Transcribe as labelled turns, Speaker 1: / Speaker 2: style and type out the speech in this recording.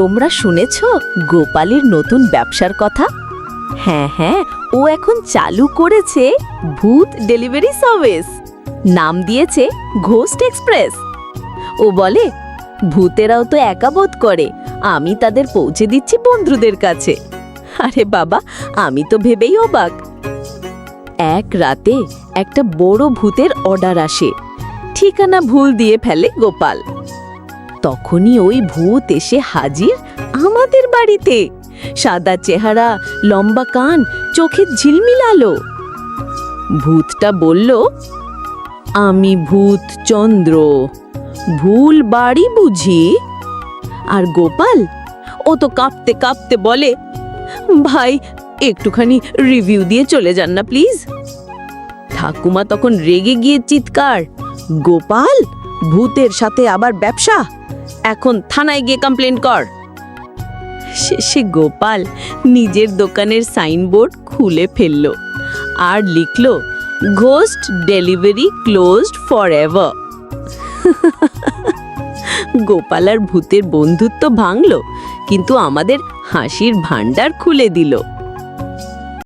Speaker 1: তোমরা শুনেছ গোপালের নতুন ব্যবসার কথা? হ্যাঁ হ্যাঁ ও এখন চালু করেছে ভূত ডেলিভারি সার্ভিস। নাম দিয়েছে ঘোস্ট এক্সপ্রেস। ও বলে, ভূতেরাও তো একা বোধ করে, আমি তাদের পৌঁছে দিচ্ছি বন্ধুদের কাছে। আরে বাবা, আমি তো ভেবেই অবাক। এক রাতে একটা বড় ভূতের অর্ডার আসে। ঠিকানা ভুল দিয়ে ফেলে গোপাল। তখনই ওই ভূত এসে হাজির আমাদের বাড়িতে। সাদা চেহারা, লম্বা কান, চোখে ঝিলমিল আলো। ভূতটা বলল, আমি ভূত চন্দ্র, ভুল বাড়ি বুঝি? আর গোপাল, ও তো কাঁপতে কাঁপতে বলে, ভাই, একটুখানি রিভিউ দিয়ে চলে যান না প্লিজ ঠাকুমা তখন রেগে গিয়ে চিৎকার, গোপাল ভূতের সাথে আবার ব্যবসা? এখন থানায় গিয়ে কমপ্লেন কর। শেষে গোপাল নিজের দোকানের সাইনবোর্ড খুলে ফেলল আর লিখল ghost delivery closed for ever Gopal আর ভূতের বন্ধুত্ব ভাঙল, কিন্তু আমাদের হাসির ভাণ্ডার খুলে দিল।